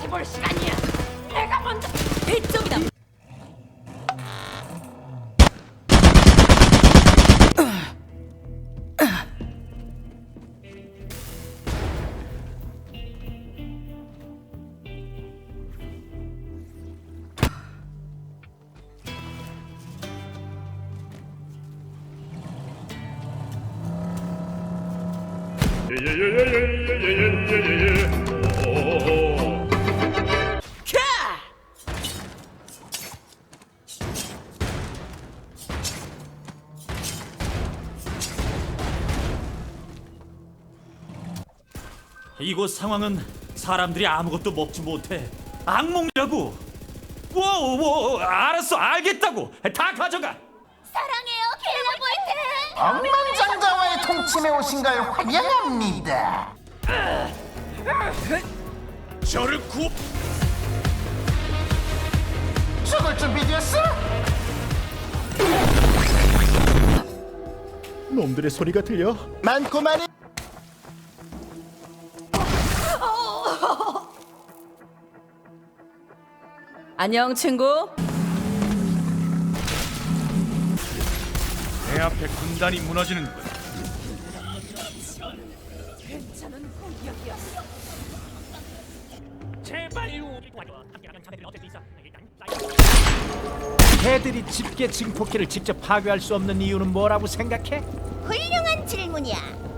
제볼 시간이야. 내가 먼저 이쪽이다. 이곳 상황은 사람들이 아무것도 먹지 못해. 악몽이라고. 뭐, 뭐, 알았어, 알겠다고. 다 가져가. 사랑해요, 켈러볼트. 억만장자 통침에 오신 걸 환영합니다. 저를 구. 죽을 준비됐어? 놈들의 소리가 들려? 많고 많이 안녕 친구. 내 앞에 군단이 무너지는군. 괜찮은 공격이었어. 제발 개들이 집게 증폭기를 직접 파괴할 수 없는 이유는 뭐라고 생각해? 훌륭한 질문이야.